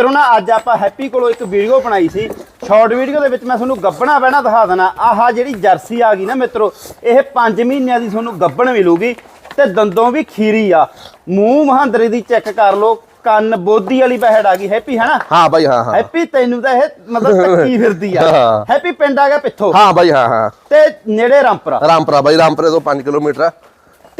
ਮਿੱਤਰੋ ਨਾ ਅੱਜ ਆਪਾਂ ਹੈਪੀ ਕੋਲੋਂ ਇੱਕ ਵੀਡੀਓ ਬਣਾਈ ਸੀ। ਸ਼ਾਰਟ ਵੀਡੀਓ ਦੇ ਵਿੱਚ ਮੈਂ ਤੁਹਾਨੂੰ ਗੱਬਣਾ ਬਹਿਣਾ ਦਿਖਾ ਦੇਣਾ। ਆਹ ਜਿਹੜੀ ਜਰਸੀ ਆ ਗਈ ਨਾ ਮਿੱਤਰੋ ਇਹ 5 ਮਹੀਨਿਆਂ ਦੀ ਤੁਹਾਨੂੰ ਗੱਬਣ ਮਿਲੂਗੀ ਤੇ ਦੰਦੋਂ ਵੀ ਖੀਰੀ ਆ। ਮੂੰਹ ਮਹਾਂਦਰੇ ਦੀ ਚੈੱਕ ਕਰ ਲਓ ਕੰਨ ਬੋਦੀ ਵਾਲੀ ਬਹਿੜ ਆ ਗਈ। ਹੈਪੀ ਹਨਾ ਹਾਂ ਬਾਈ ਹਾਂ ਹਾਂ। ਹੈਪੀ ਤੈਨੂੰ ਤਾਂ ਇਹ ਮਤਲਬ ਤੱਕੀ ਫਿਰਦੀ ਆ। ਹਾਂ। ਹੈਪੀ ਪਿੰਡ ਆ ਗਿਆ ਪਿੱਥੋਂ। ਹਾਂ ਬਾਈ ਹਾਂ ਹਾਂ। ਤੇ ਨੇੜੇ ਰਾਮਪੁਰਾ। ਰਾਮਪੁਰਾ ਬਾਈ ਰਾਮਪੁਰੇ ਤੋਂ 5 ਕਿਲੋਮੀਟਰ ਆ।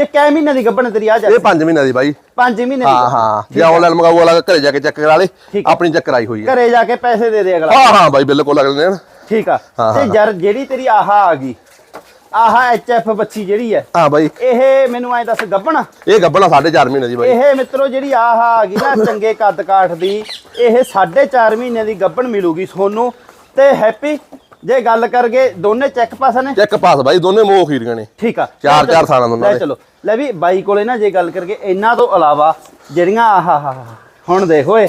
ਤੇ ਕੈ ਮਹੀਨੇ ਦੀ ਗੱਬਣ ਤੇਰੀ? ਆ ਜਾ। ਇਹ 5 ਮਹੀਨਿਆਂ ਦੀ ਬਾਈ। 5 ਮਹੀਨੇ ਦੀ ਹਾਂ ਹਾਂ। ਜੇ ਆਨਲਾਈਨ ਮੰਗਾਓ ਵਾਲਾ ਘਰੇ ਜਾ ਕੇ ਚੈੱਕ ਕਰਾ ਲੇ। ਆਪਣੀ ਚੈੱਕ ਕਰਾਈ ਹੋਈ ਹੈ। ਘਰੇ ਜਾ ਕੇ ਪੈਸੇ ਦੇ ਦੇ ਅਗਲਾ। ਹਾਂ ਹਾਂ ਬਾਈ ਬਿਲਕੁਲ ਅਗਲੇ ਨੇ ਠੀਕ ਆ। ਤੇ। ਜਰ ਜਿਹੜੀ ਤੇਰੀ ਆਹ ਆ ਗਈ ਆਹ ਐਚਐਫ ਬੱਚੀ ਜਿਹੜੀ ਹੈ ਹਾਂ ਬਾਈ। ਇਹ ਮੈਨੂੰ ਐ ਦੱਸ ਗੱਬਣ ਇਹ ਗੱਬਣਾ 4.5 ਮਹੀਨੇ ਦੀ ਬਾਈ। ਇਹ ਮਿੱਤਰੋ ਜਿਹੜੀ ਆਹ ਆ ਗਈ ਨਾ ਚੰਗੇ ਕੱਦ ਕਾਠ ਦੀ ਇਹ 4.5 ਮਹੀਨੇ ਦੀ ਗੱਬਣ ਮਿਲੂਗੀ ਤੁਹਾਨੂੰ ਤੇ ਹੈਪੀ ਜੇ ਗੱਲ ਕਰਗੇ ਦੋਨੇ ਚੈੱਕ ਪਾਸ ਨੇ? ਚੈੱਕ ਪਾਸ ਬਾਈ ਦੋਨੇ ਮੋਹ ਖੀਰੀਆਂ ਨੇ। ਠੀਕ ਆ। ਚਾਰ- ਚਾਰ ਥਾਣਾ ਦੋਨਾਂ ਲੈ ਦੇ। ਚਲੋ। ਲੈ ਵੀ ਬਾਈ ਕੋਲੇ ਨਾ ਜੇ ਗੱਲ ਕਰਗੇ ਇਹਨਾਂ ਤੋਂ ਇਲਾਵਾ ਜਿਹੜੀਆਂ ਆਹ ਆਹ ਆਹ, ਹੁਣ ਦੇਖ ਓਏ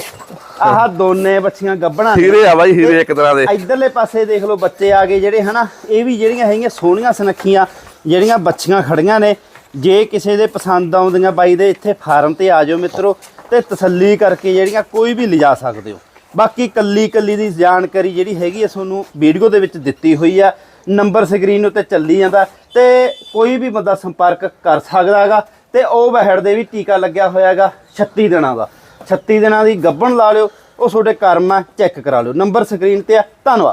ਆਹ ਦੋਨੇ ਬੱਚੀਆਂ ਗੱਬਣਾ। ਹੀਰੇ ਆ ਬਾਈ ਹੀਰੇ ਇੱਕ ਤਰ੍ਹਾਂ ਦੇ। ਇਧਰਲੇ ਪਾਸੇ ਦੇਖ ਲਓ ਬੱਚੇ ਆ ਗਏ ਜਿਹੜੇ ਹਨਾ ਇਹ ਵੀ ਜਿਹੜੀਆਂ ਹੈਗੀਆਂ ਸੋਹਣੀਆਂ ਸੁਨੱਖੀਆਂ ਜਿਹੜੀਆਂ ਬੱਚੀਆਂ ਖੜੀਆਂ ਨੇ। ਜੇ ਕਿਸੇ ਦੇ ਪਸੰਦ ਆਉਂਦੀਆਂ ਬਾਈ ਦੇ ਇੱਥੇ ਫਾਰਮ ਤੇ ਆ ਜਾਓ ਮਿੱਤਰੋ ਤੇ ਤਸੱਲੀ ਕਰਕੇ ਜਿਹੜੀਆਂ ਕੋਈ ਵੀ ਲਿਜਾ ਸਕਦੇ ਹੋ। ਬਾਕੀ ਕੱਲੀ ਕੱਲੀ ਦੀ ਜਾਣਕਾਰੀ ਜਿਹੜੀ ਹੈਗੀ ਆ ਤੁਹਾਨੂੰ ਵੀਡੀਓ ਦੇ ਵਿੱਚ ਦਿੱਤੀ ਹੋਈ ਆ। ਨੰਬਰ ਸਕਰੀਨ ਉੱਤੇ ਚੱਲੀ ਜਾਂਦਾ ਤੇ ਕੋਈ ਵੀ ਬੰਦਾ ਸੰਪਰਕ ਕਰ ਸਕਦਾ ਹੈਗਾ ਤੇ ਉਹ ਵਹਿੜ ਦੇ ਵੀ ਟੀਕਾ ਲੱਗਿਆ ਹੋਇਆ ਹੈਗਾ 36 ਦਿਨਾਂ ਦਾ। 36 ਦਿਨਾਂ ਦੀ ਗੱਭਣ ਲਾ ਲਿਓ, ਉਹ ਤੁਹਾਡੇ ਕਰਮ ਆ, ਚੈੱਕ ਕਰਾ ਲਿਓ। ਨੰਬਰ ਸਕਰੀਨ ਤੇ ਆ, ਧੰਨਵਾਦ।